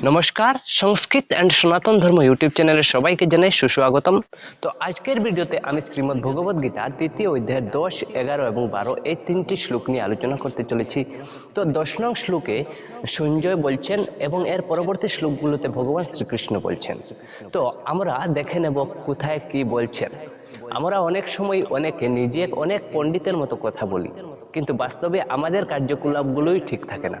নমস্কার, সংস্কৃত অ্যান্ড সনাতন ধর্ম ইউটিউব চ্যানেলে সবাইকে জানাই সুস্বাগতম। তো আজকের ভিডিওতে আমি শ্রীমদ্ ভগবদ গীতা দ্বিতীয় অধ্যায়ের দশ, এগারো এবং বারো এই তিনটি শ্লোক নিয়ে আলোচনা করতে চলেছি। তো দশ নং শ্লোকে সঞ্জয় বলছেন এবং এর পরবর্তী শ্লোকগুলোতে ভগবান শ্রীকৃষ্ণ বলছেন। তো আমরা দেখে নেব কোথায় কি বলছেন। আমরা অনেক সময় অনেকে নিজে অনেক পণ্ডিতের মতো কথা বলি। কিন্তু বাস্তবে আমাদের কার্যকলাপগুলোই ঠিক থাকে না।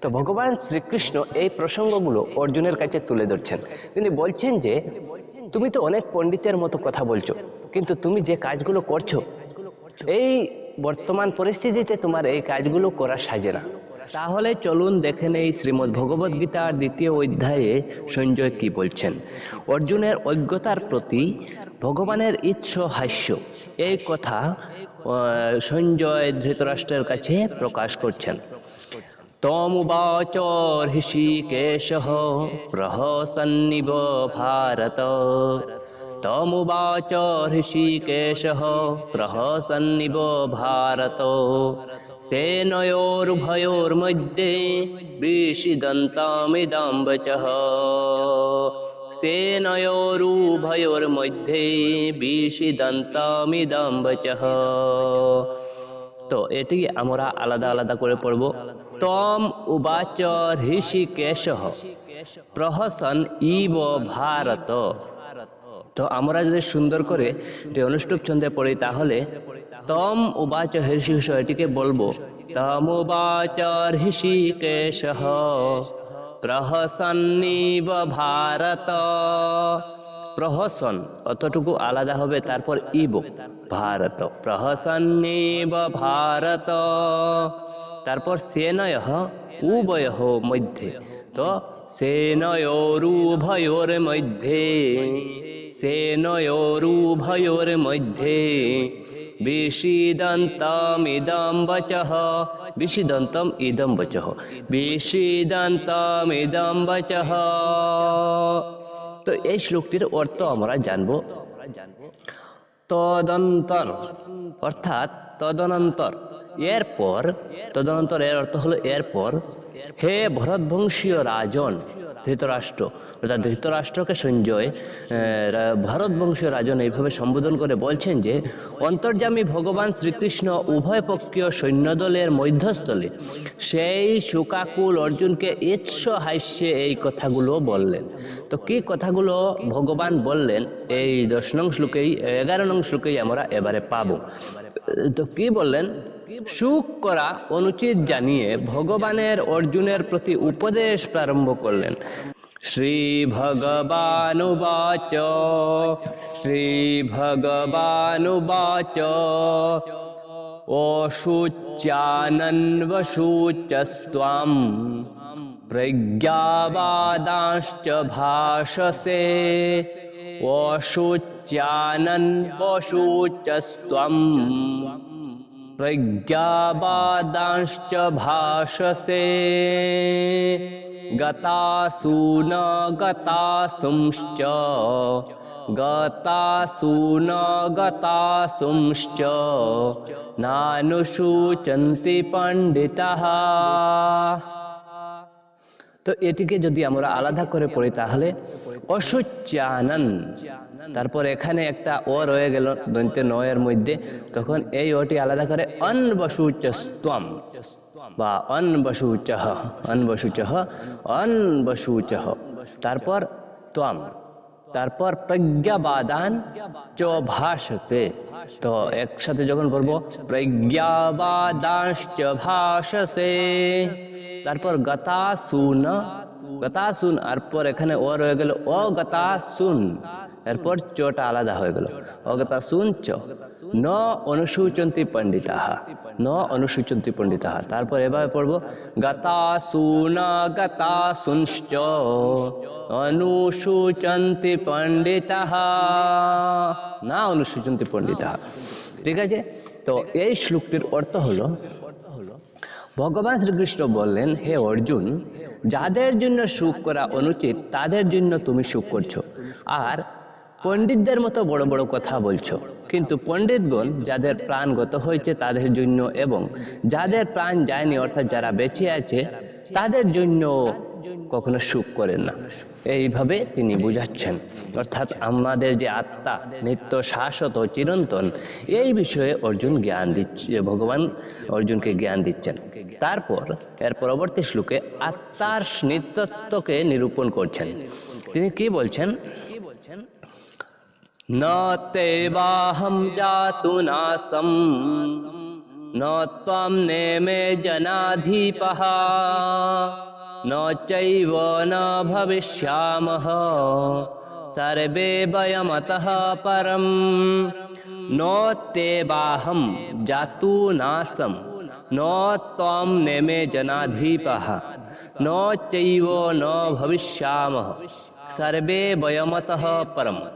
তো ভগবান শ্রীকৃষ্ণ এই প্রসঙ্গগুলো অর্জুনের কাছে তুলে ধরছেন। তিনি বলছেন যে, তুমি তো অনেক পণ্ডিতের মতো কথা বলছো, কিন্তু তুমি যে কাজগুলো করছ, এই বর্তমান পরিস্থিতিতে তোমার এই কাজগুলো করা সাজে না। তাহলে চলুন দেখে নেই শ্রীমদ্ ভগবদ গীতার দ্বিতীয় অধ্যায়ে সঞ্জয় কি বলছেন। অর্জুনের অজ্ঞতার প্রতি ভগবানের ইচ্ছ হাস্য। এই কথা সঞ্জয় ধৃতরাষ্ট্রের কাছে প্রকাশ করছেন। তমুবাচ ঋষিকেশ প্রহসন্নিব ভারত। তমুবাচ ঋষিকেশ প্রহসন্নিব ভারত। সেনয়োর্ভয়োর্মধ্যে বিষিদন্তমিদম্বচ। সেনয়োরুভয়োর্মধ্যে দন্তামি বচহ তো এটি আমরা আলাদা আলাদা করে পড়ব। তম উবাচ ঋষিকেশ। প্রহসন ইব ভারত। তো আমরা যদি সুন্দর করে যে অনুষ্ঠুপ ছন্দে পড়ি তাহলে তম উবাচ ঋষিকেশ এটিকে বলব। তম উবাচ ঋষিকেশ। প্রহসন্নিব ভারত। প্রহসন অতটুকু আলাদা হবে, তারপর ইব। ভারত। প্রহসন্নিব ভারত। তারপর সেনয় উভয় মধ্যে। তো সেনয়োরুভয়োর মধ্যে। সেনয়োরুভয়োর মধ্যে। বিষিদন্তমিদম বচহ বিষিদন্তম ইদম বচঃ। বিষিদন্তমিদম বচহ তো এই শ্লোকটির অর্থ আমরা জানব তদন্তর। অর্থাৎ তদনন্তর। এরপর তদনন্তর এর অর্থ হলো এরপর, হে ভরতবংশীয় রাজন, ধৃতরাষ্ট্র, অর্থাৎ ধৃতরাষ্ট্রকে সঞ্জয় ভারতবংশীয় রাজন এইভাবে সম্বোধন করে বলছেন যে, অন্তর্যামী ভগবান শ্রীকৃষ্ণ উভয় পক্ষীয় সৈন্যদলের মধ্যস্থলে সেই শোকাকুল অর্জুনকে ইৎস হাস্যে এই কথাগুলো বললেন। তো কি কথাগুলো ভগবান বললেন? এই দশ নং শ্লোকেই, এগারো নং শ্লোকেই আমরা এবারে পাবো। তো কি বললেন? সুখ করা অনুচিত জানিয়ে ভগবানের, অর্জুনের প্রতি উপদেশ প্রারম্ভ করলেন। শ্রী ভগবানুবাচ শ্রী ভগবানুবাচ অসুচ্যানন্বসূচস্ত্বাম প্রজ্ঞাবাদাশ্চ ভাষসে। वशुच्यानन् अशुचस्त्वं प्रज्ञावादांश्च भाषसे गतासु न गतासुंश्च गतासु न गतासुंश्च नानुशोचन्ति पण्डितः তো এটিকে যদি আমরা আলাদা করে পড়ি তাহলে অসুচ্চানন। তারপর এখানে একটা ও রয়ে গেল দন্তে নয়ের মধ্যে। তখন এই ওটি আলাদা করে অনবসুচস্তম বা অনবসুচহ অনবসুচহ অনবসুচহ। তারপর ত্বম। তারপর প্রজ্ঞাবাদান চ ভাষতে। তো একসাথে যখন বলব প্রজ্ঞাবাদাংশ্চ ভাষসে তারপর গতা গতাসুন গতাসুন, আর পর এখানে ও রয়ে গেল অগতাসুন। এরপর চটা আলাদা হয়ে গেল। অগতাসুন চ। ন অনুসূচন্তি পণ্ডিতাহ ন অনুসূচন্তি পণ্ডিতাহ তারপর এভাবে পড়ব। গতাসুন, গতাসুনশ্চ। অনুসূচন্তি পণ্ডিতাহ না অনুসূচন্তি পণ্ডিতাহ ঠিক আছে? তো এই শ্লোকটির অর্থ হলো ভগবান শ্রীকৃষ্ণ বললেন, হে অর্জুন, যাদের জন্য সুখ করা অনুচিত, তাদের জন্য তুমি সুখ করছ। আর পণ্ডিতদের মতো বড় বড় কথা বলছো। কিন্তু পণ্ডিতগণ যাদের প্রাণগত হয়েছে, তাদের জন্য এবং যাদের প্রাণ যায়নি, অর্থাৎ যারা বেঁচে আছে, তাদের জন্য কখনো সুখ করেন না এইভাবে তিনি বুঝাচ্ছেন অর্থাৎ আমাদের যে আত্মা নিত্য শাশ্বত চিরন্তন এই বিষয়ে অর্জুন জ্ঞান দিচ্ছে ভগবান অর্জুনকে জ্ঞান দিচ্ছেন তারপর এর পরবর্তী শ্লোকে আত্মার নিত্যত্বকে নিরূপণ করছেন তিনি কি বলছেন न तेवाहं जातु नासं न त्वं नेमे जनाधिपः न चैव न भविष्यामः। सर्वे वयमतः परम् न तेवाहं जातु नासं। न त्वं नेमे जनाधिपः। न चैव न भविष्यामः। सर्वे वयमतः परम्।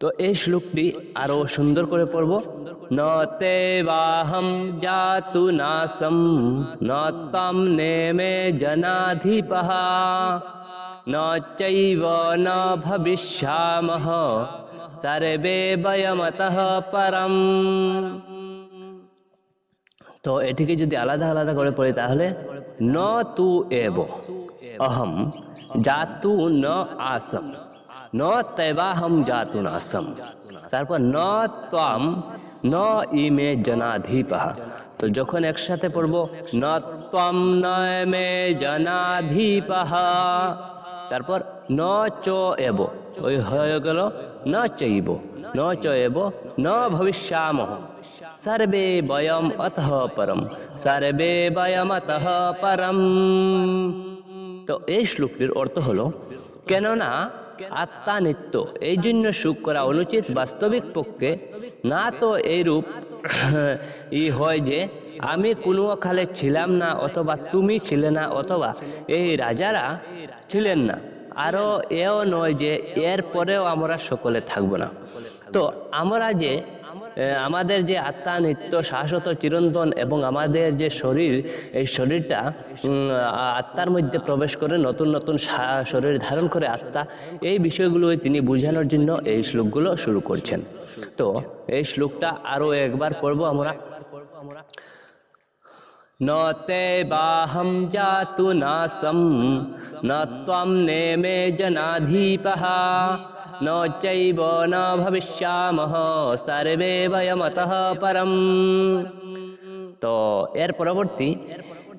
তো এই শ্লোকটি আরও সুন্দর করে পড়ব। ন তে বাহম জাতু নাসম ন তম নেমে জনাধিপহ ন চৈব ন ভবিষ্যামহ, সর্বে বয়মতঃ পরম। তো এটিকে যদি আলাদা আলাদা করে পড়ি তাহলে ন তু এব, অহম, জাতু ন আসম। ন তৈবাহম তারপর ন ত্বাম, ন ইমে জনাধিপহ। তো যখন একসাথে পড়ব ন ত্বাম নয় মে জনাধিপহ। তারপর ন চ এব, ওই হয়ে গেল ন চৈব, ন চ এব, ন ভবিষ্যামহ। সর্বে বয়ম অতঃ পরম, সর্বে বয়ম অতঃ পরম। তো এই শ্লোকটির অর্থ হলো, কেননা আত্মা নিত্য। এই জন্য সুখ করা অনুচিত, বাস্তবিক পক্ষে। না তো এইরূপ, ই হয় যে, আমি কোনো কালে ছিলাম না অথবা তুমি ছিলে না অথবা এই রাজারা ছিলেন না। আরও এও নয় যে, এর পরেও আমরা সকলে থাকব না। তো আমরা যে আমাদের যে আত্মা নিত্য শাশ্বত চিরন্তন এবং আমাদের যে শরীর এই শরীরটা উম, আ- আত্মার মধ্যে প্রবেশ করে নতুন নতুন সা- শরীর ধারণ করে আত্মা এই বিষয়গুলো তিনি বোঝানোর জন্য এই শ্লোকগুলো শুরু করছেন তো এই শ্লোকটা আরো একবার পড়বো আমরা न ते बाहं जातु नासं न त्वं नेमे जनाधीपः न चैव न भविष्यामः सर्वे वयमतः परम् তো এর পরবর্তী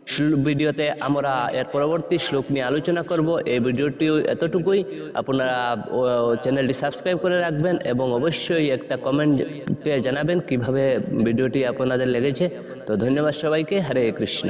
শ্লো- ভিডিওতে আমরা এর পরবর্তী শ্লোক নিয়ে আলোচনা করব এই ভিডিওটি এতটুকুই আপনারা ও, চ্যানেলটি সাবস্ক্রাইব করে রাখবেন এবং অবশ্যই একটা কমেন্টে জানাবেন কিভাবে ভিডিওটি আপনাদের লেগেছে তো ধন্যবাদ সবাইকে হরে কৃষ্ণ